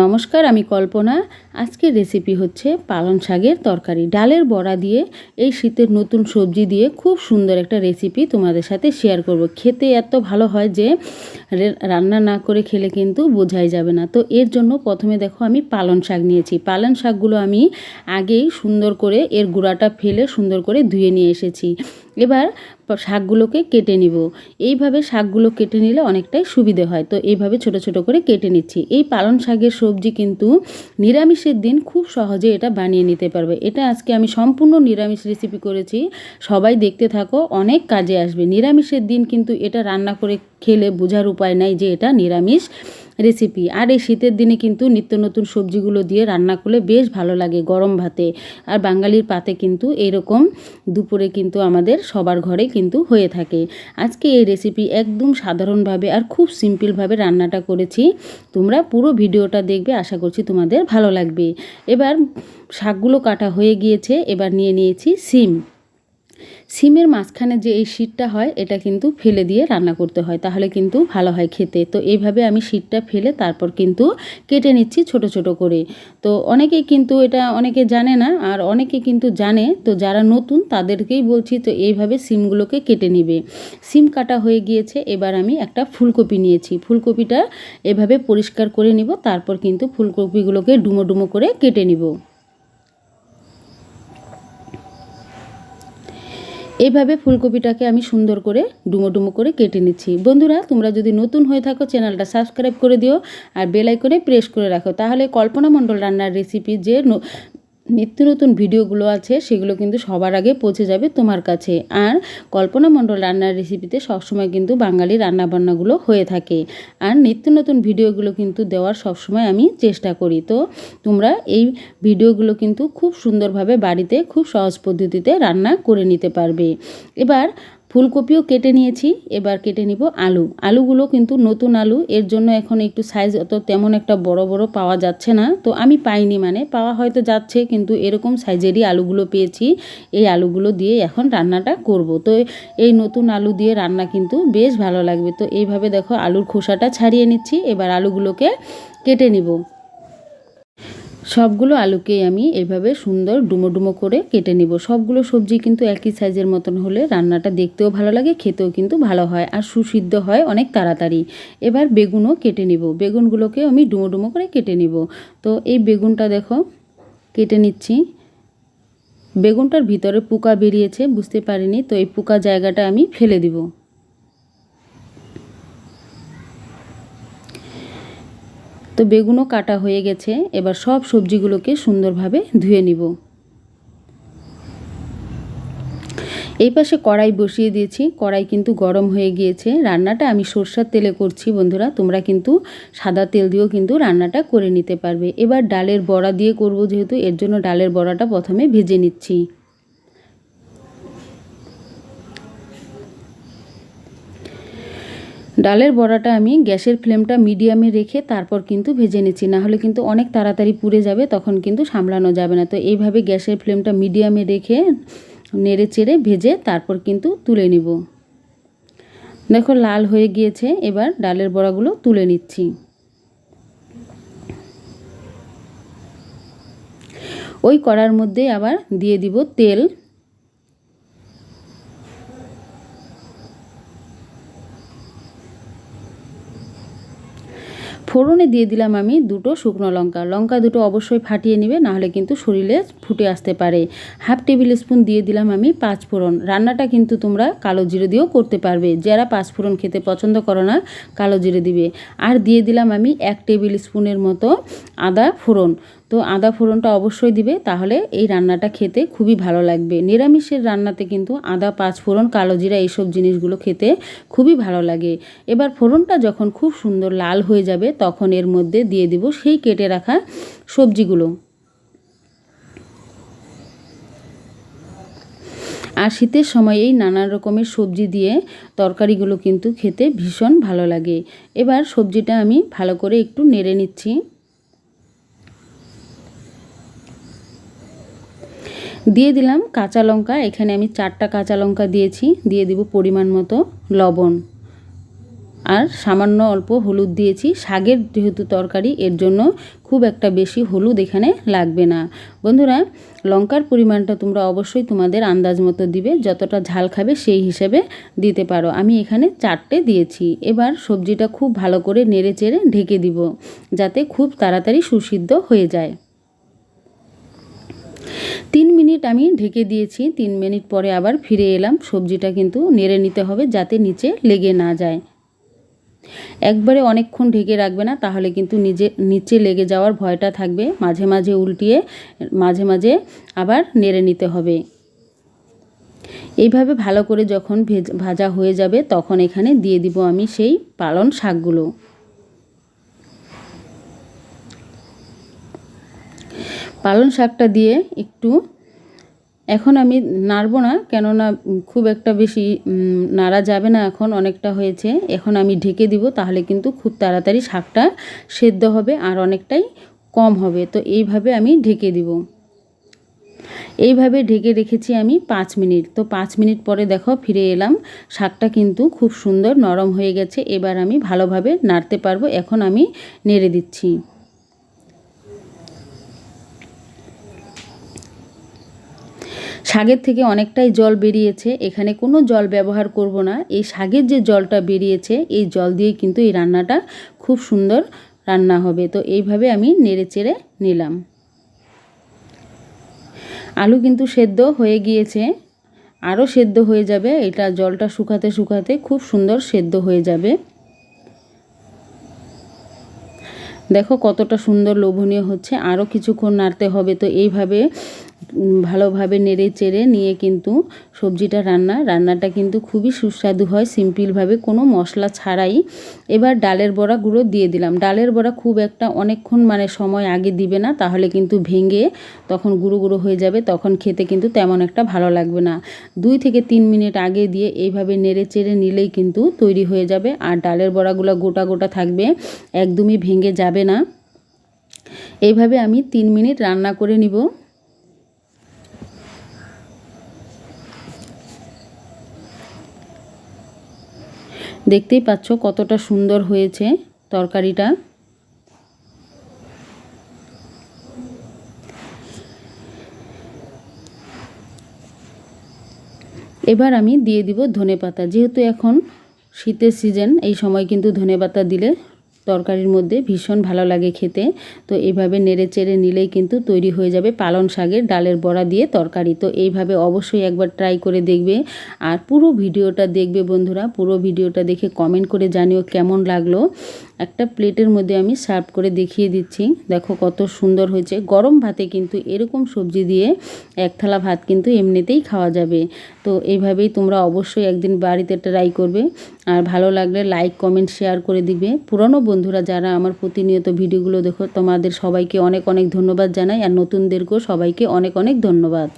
নমস্কার, আমি কল্পনা। আজকের রেসিপি হচ্ছে পালং শাকের তরকারি। ডালের বড়া দিয়ে এই শীতের নতুন সবজি দিয়ে খুব সুন্দর একটা রেসিপি তোমাদের সাথে শেয়ার করব। খেতে এত ভালো হয় যে রান্না না করে খেলে কিন্তু বোঝাই যাবে না। তো এর জন্য প্রথমে দেখো আমি পালং শাক নিয়েছি। পালং শাকগুলো আমি আগেই সুন্দর করে এর গুঁড়াটা ফেলে সুন্দর করে ধুয়ে নিয়ে এসেছি। এবার শাকগুলোকে কেটে নিব। এইভাবে শাকগুলো কেটে নিলে অনেকটাই সুবিধে হয়। তো এইভাবে ছোট ছোট করে কেটে নিচ্ছি। এই পালন শাকের সবজি কিন্তু নিরামিষের দিন খুব সহজে এটা বানিয়ে নিতে পারবে। এটা আজকে আমি সম্পূর্ণ নিরামিষ রেসিপি করেছি। সবাই দেখতে থাকো, অনেক কাজে আসবে। নিরামিষের দিন কিন্তু এটা রান্না করে খেলে বোঝার উপায় নাই যে এটা নিরামিষ রেসিপি আর এই শীতের দিনে কিন্তু নিত্য নতুন সবজিগুলো দিয়ে রান্না করলে বেশ ভালো লাগে গরম ভাতে। আর বাঙালির পাতে কিন্তু এরকম দুপুরে কিন্তু আমাদের সবার ঘরে কিন্তু হয়ে থাকে। আজকে এই রেসিপি একদম সাধারণভাবে আর খুব সিম্পলভাবে রান্নাটা করেছি। তোমরা পুরো ভিডিওটা দেখবে, আশা করছি তোমাদের ভালো লাগবে। এবার শাকগুলো কাটা হয়ে গিয়েছে, এবার নিয়ে নিয়েছি সিম। সিমের মাঝখানে যে এই শীটটা হয়, এটা কিন্তু ফেলে দিয়ে রান্না করতে হয়। তাহলে কিন্তু ভালো হয় খেতে। তো এইভাবে আমি শীটটা ফেলে তারপর কিন্তু কেটে নিচ্ছি ছোট ছোট করে। তো অনেকেই কিন্তু এটা অনেকে জানে না, আর অনেকে কিন্তু জানে, তো যারা নতুন তাদেরকেই বলছি, তো এইভাবে সিমগুলোকে কেটে নিবে। সিম কাটা হয়ে গিয়েছে, এবার আমি একটা ফুলকপি নিয়েছি। ফুলকপিটা এভাবে পরিষ্কার করে নিব, তারপর কিন্তু ফুলকপিগুলোকে ডুমো ডুমো করে কেটে নিব। এইভাবে ফুলকপিটাকে আমি সুন্দর করে ডুমো ডুমো করে কেটে নিচ্ছি। বন্ধুরা, তোমরা যদি নতুন হয়ে থাকো, চ্যানেলটা সাবস্ক্রাইব করে দিও আর বেলাই করে প্রেস করে রাখো। তাহলে কল্পনা মণ্ডল রান্নার রেসিপি যে নিত্য নতুন ভিডিওগুলো আছে, সেগুলো কিন্তু সবার আগে পৌঁছে যাবে তোমার কাছে। আর কল্পনা মণ্ডল রান্নার রেসিপিতে সবসময় কিন্তু বাঙালি রান্নাবান্নাগুলো হয়ে থাকে। আর নিত্য নতুন ভিডিওগুলো কিন্তু দেওয়ার সবসময় আমি চেষ্টা করি। তো তোমরা এই ভিডিওগুলো কিন্তু খুব সুন্দরভাবে বাড়িতে, খুব সহজ পদ্ধতিতে রান্না করে নিতে পারবে। এবার ফুলকপিও কেটে নিয়েছি, এবার কেটে নিব আলু। আলুগুলো কিন্তু নতুন আলু, এর জন্য এখন একটু সাইজ অত তেমন একটা বড় বড় পাওয়া যাচ্ছে না, তো আমি পাইনি মানে। পাওয়া হয়তো যাচ্ছে, কিন্তু এরকম সাইজেরই আলুগুলো পেয়েছি। এই আলুগুলো দিয়ে এখন রান্নাটা করব। তো এই নতুন আলু দিয়ে রান্না কিন্তু বেশ ভালো লাগবে। তো এইভাবে দেখো আলুর খোসাটা ছাড়িয়ে নিচ্ছি, এবার আলুগুলোকে কেটে নিব। সবগুলো আলুকেই আমি এভাবে সুন্দর ডুমো ডুমো করে কেটে নিব। সবগুলো সবজি কিন্তু একই সাইজের মতন হলে রান্নাটা দেখতেও ভালো লাগে, খেতেও কিন্তু ভালো হয় আর সুসিদ্ধ হয় অনেক তাড়াতাড়ি। এবার বেগুনও কেটে নিব। বেগুনগুলোকে আমি ডুমো ডুমো করে কেটে নিব। তো এই বেগুনটা দেখো, কেটে নিচ্ছি। বেগুনটার ভিতরে পোকা বেরিয়েছে, বুঝতে পারিনি, তো এই পোকা জায়গাটা আমি ফেলে দিব। তো বেগুনও কাটা হয়ে গেছে, এবার সব সবজিগুলোকে সুন্দরভাবে ধুয়ে নিব। এই পাশে কড়াই বসিয়ে দিয়েছি, কড়াই কিন্তু গরম হয়ে গিয়েছে। রান্নাটা আমি সরষার তেলে করছি বন্ধুরা, তোমরা কিন্তু সাদা তেল দিয়েও কিন্তু রান্নাটা করে নিতে পারবে। এবার ডালের বড়া দিয়ে করব যেহেতু, এর জন্য ডালের বড়াটা প্রথমে ভেজে নিচ্ছি। ডালের বড়াটা আমি গ্যাসের ফ্লেমটা মিডিয়ামে রেখে তারপর কিন্তু ভেজে নিচ্ছি। না হলে কিন্তু অনেক তাড়াতাড়ি পুড়ে যাবে, তখন কিন্তু সামলানো যাবে না। তো এইভাবে গ্যাসের ফ্লেমটা মিডিয়ামে রেখে নেড়ে চেড়ে ভেজে তারপর কিন্তু তুলে নিব। দেখো লাল হয়ে গিয়েছে, এবার ডালের বড়াগুলো তুলে নিচ্ছি। ওই কড়ার মধ্যে আবার দিয়ে দিব তেল। ফোড়নে দিয়ে দিলাম আমি দুটো শুকনো লঙ্কা। লঙ্কা দুটো অবশ্যই ফাটিয়ে নেবে, নাহলে কিন্তু শরীরে ফুটে আসতে পারে। হাফ টেবিল স্পুন দিয়ে দিলাম আমি পাঁচ ফোড়ন। রান্নাটা কিন্তু তোমরা কালো জিরে দিয়েও করতে পারবে। যারা পাঁচ ফোড়ন খেতে পছন্দ করো না, কালো জিরে দিবে। আর দিয়ে দিলাম আমি এক টেবিল স্পুনের মতো আদা ফোড়ন। তো আদা ফোড়নটা অবশ্যই দিবে, তাহলে এই রান্নাটা খেতে খুবই ভালো লাগবে। নিরামিষের রান্নাতে কিন্তু আদা, পাঁচ ফোড়ন, কালো জিরা এইসব জিনিসগুলো খেতে খুবই ভালো লাগে। এবার ফোড়নটা যখন খুব সুন্দর লাল হয়ে যাবে, তখন এর মধ্যে দিয়ে দিব সেই কেটে রাখা সবজিগুলো। আর শীতের সময় এই নানান রকমের সবজি দিয়ে তরকারিগুলো কিন্তু খেতে ভীষণ ভালো লাগে। এবার সবজিটা আমি ভালো করে একটু নেড়ে নিচ্ছি। দিয়ে দিলাম কাঁচা লঙ্কা, এখানে আমি চারটা কাঁচা লঙ্কা দিয়েছি, দিয়ে দিব পরিমাণ মতো লবণ। আর সামান্য অল্প হলুদ দিয়েছি, শাকের যেহেতু তরকারি, এর জন্য খুব একটা বেশি হলুদ এখানে লাগবে না। বন্ধুরা, লঙ্কার পরিমাণটা তোমরা অবশ্যই তোমাদের আন্দাজ মতো দিবে, যতটা ঝাল খাবে সেই হিসেবে দিতে পারো। আমি এখানে চারটে দিয়েছি। এবার সবজিটা খুব ভালো করে নেড়ে চেড়ে ঢেকে দিব, যাতে খুব তাড়াতাড়ি সুসিদ্ধ হয়ে যায়। তিন মিনিট আমি ঢেকে দিয়েছি, তিন মিনিট পরে আবার ফিরে এলাম। সবজিটা কিন্তু নেড়ে নিতে হবে যাতে নিচে লেগে না যায়। একবারে অনেকক্ষণ ঢেকে রাখবে না, তাহলে কিন্তু নিজে, নিচে লেগে যাওয়ার ভয়টা থাকবে। মাঝে মাঝে উল্টিয়ে, মাঝে মাঝে আবার নেড়ে নিতে হবে। এইভাবে ভালো করে যখন ভেজ, ভাজা হয়ে যাবে, তখন এখানে দিয়ে দিব আমি সেই পালন শাকগুলো। পালন শাকটা দিয়ে একটু, এখন আমি নাড়বো না, কেননা খুব একটা বেশি নাড়া যাবে না এখন, অনেকটা হয়েছে। এখন আমি ঢেকে দিব, তাহলে কিন্তু খুব তাড়াতাড়ি শাকটা সেদ্ধ হবে আর অনেকটাই কম হবে। তো এইভাবে আমি ঢেকে দিব। এইভাবে ঢেকে রেখেছি আমি পাঁচ মিনিট। তো পাঁচ মিনিট পরে দেখো, ফিরে এলাম। শাকটা কিন্তু খুব সুন্দর নরম হয়ে গেছে। এবার আমি ভালোভাবে নাড়তে পারব। এখন আমি নেড়ে দিচ্ছি। শাকের থেকে অনেকটাই জল বেরিয়েছে। এখানে কোনো জল ব্যবহার করব না। এই শাগের যে জলটা বেরিয়েছে, এই জল দিয়ে কিন্তু এই রান্নাটা খুব সুন্দর রান্না হবে। তো এইভাবে আমি নেড়ে চেড়ে নিলাম। আলু কিন্তু সেদ্ধ হয়ে গিয়েছে। আরও সেদ্ধ হয়ে যাবে। এটা জলটা শুকাতে শুকাতে খুব সুন্দর সেদ্ধ হয়ে যাবে। দেখো কতটা সুন্দর লোভনীয় হচ্ছে। আরও কিছুক্ষণ নাড়তে হবে। তো এইভাবে ভালোভাবে নেড়ে চেড়ে নিয়ে কিন্তু সবজিটা রান্না। রান্নাটা কিন্তু খুবই সুস্বাদু হয়, সিম্পলভাবে। কোনো মশলা ছাড়াই। এবার ডালের বড়া গুঁড়ো দিয়ে দিলাম। ডালের বড়া খুব একটা অনেকক্ষণ মানে সময় আগে দিবে না, তাহলে কিন্তু ভেঙে তখন গুঁড়ো গুঁড়ো হয়ে যাবে। তখন খেতে কিন্তু তেমন একটা ভালো লাগবে না। দুই থেকে তিন মিনিট আগে দিয়ে এইভাবে নেড়ে চেড়ে নিলেই কিন্তু তৈরি হয়ে যাবে। আর ডালের বড়াগুলো গোটা গোটা থাকবে, একদমই ভেঙে যাবে না। এইভাবে আমি তিন মিনিট রান্না করে নিব। দেখতেই পাচ্ছ কতটা সুন্দর হয়েছে তরকারিটা। এবার আমি দিয়ে দিব ধনে পাতা যেহেতু এখন শীতের সিজন, এই সময় কিন্তু ধনে পাতা দিলে তরকারির মধ্যে ভীষণ ভালো লাগে খেতে। তো এইভাবে নেড়ে চেড়ে নিলেই কিন্তু তৈরি হয়ে যাবে পালং শাকের ডালের বড়া দিয়ে তরকারি। তো এইভাবে অবশ্যই একবার ট্রাই করে দেখবে। আর পুরো ভিডিওটা দেখবে বন্ধুরা, পুরো ভিডিওটা দেখে কমেন্ট করে জানিও কেমন লাগল। একটা প্লেটের মধ্যে আমি সার্ভ করে দেখিয়ে দিচ্ছি। দেখো কত সুন্দর হয়েছে। গরম ভাতে কিন্তু এরকম সবজি দিয়ে এক থালা ভাত কিন্তু এমনিতেই খাওয়া যাবে। তো এইভাবেই তোমরা অবশ্যই একদিন বাড়িতে ট্রাই করবে। আর ভালো লাগলে লাইক, কমেন্ট, শেয়ার করে দিবে। পুরনো বন্ধুরা যারা আমার প্রতিনিয়ত ভিডিওগুলো দেখো, তোমাদের সবাইকে অনেক অনেক ধন্যবাদ জানাই। আর নতুনদেরকেও সবাইকে অনেক অনেক ধন্যবাদ।